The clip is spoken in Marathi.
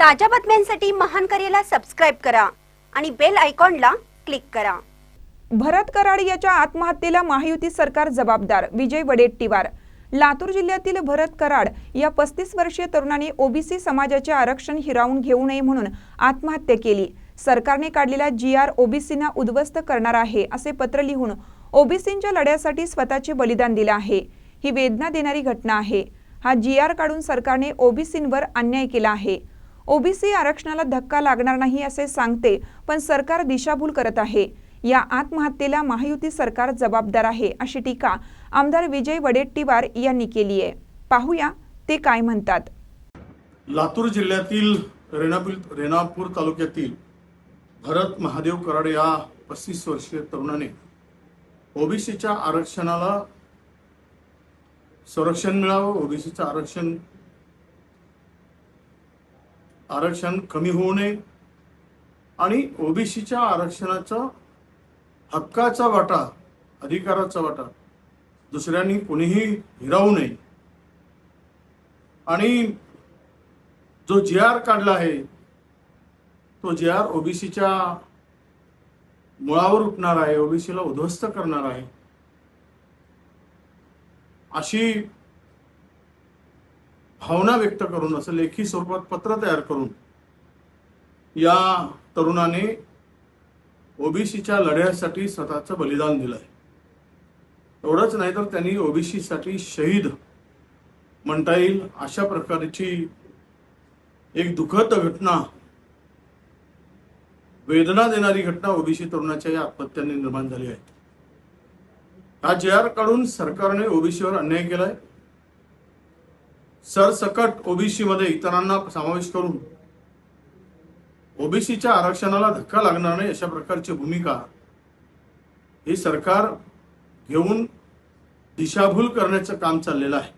ताज्या बातम्यांसाठी महान करेला सबस्क्राईब करा आणि बेल आयकॉनला क्लिक करा. भरत कराड याच्या आत्महत्येला महायुती सरकार जबाबदार विजय वडेट्टीवार. लातूर जिल्ह्यातील भरत कराड या पस्तीस वर्षीय तरुणाने ओबीसी समाजाचे आरक्षण हिरावून घेऊ नये म्हणून आत्महत्या केली. सरकारने काढलेला जी आर ओबीसींना उद्ध्वस्त करणार आहे असे पत्र लिहून ओबीसींच्या लढ्यासाठी स्वतःचे बलिदान दिले आहे. ही वेदना देणारी घटना आहे. हा जी आर काढून सरकारने ओबीसींवर अन्याय केला आहे. ओबीसी आरक्षणाला धक्का लागणार नाही असे सांगते पण सरकार दिशाभूल करत आहे. या आत्महत्येला महायुती सरकार जबाबदार आहे अशी टीका आमदार विजय वडेट्टीवार यांनी केली आहे. पाहूया ते काय म्हणतात. लातूर जिल्ह्यातील रेणापूर रेणापूर तालुक्यातील भरत महादेव कराड या पस्तीस वर्षीय तरुणाने ओबीसीच्या आरक्षणाला संरक्षण मिळावं ओबीसीचं आरक्षण आरक्षण कमी होऊ नये आणि ओबीसीच्या आरक्षणाचा हक्काचा वाटा अधिकाराचा वाटा दुसऱ्यांनी कोणीही हिरावू नये. आणि जो जी आर काढला आहे तो जी आर ओबीसीच्या मुळावर उठणार आहे ओबीसीला उद्ध्वस्त करणार आहे. अशी भावना व्यक्त करून असं लेखी स्वरूपात पत्र तयार करून या तरुणाने ओबीसीच्या लढ्यासाठी स्वतःचं बलिदान दिलं आहे एवढंच नाही तर त्यांनी ओबीसीसाठी शहीद म्हणता येईल अशा प्रकारची एक दुःखद घटना वेदना देणारी घटना ओबीसी तरुणाच्या या आत्महत्यांनी निर्माण झाली आहे. हा जे आर काढून सरकारने ओबीसीवर अन्याय केलाय सरसकट ओबीसी मध्ये इतरांना समावेश करून ओबीसीच्या आरक्षणाला धक्का लागणार नाही अशा प्रकारची भूमिका हे सरकार घेऊन दिशाभूल करण्याचं काम चाललेलं आहे.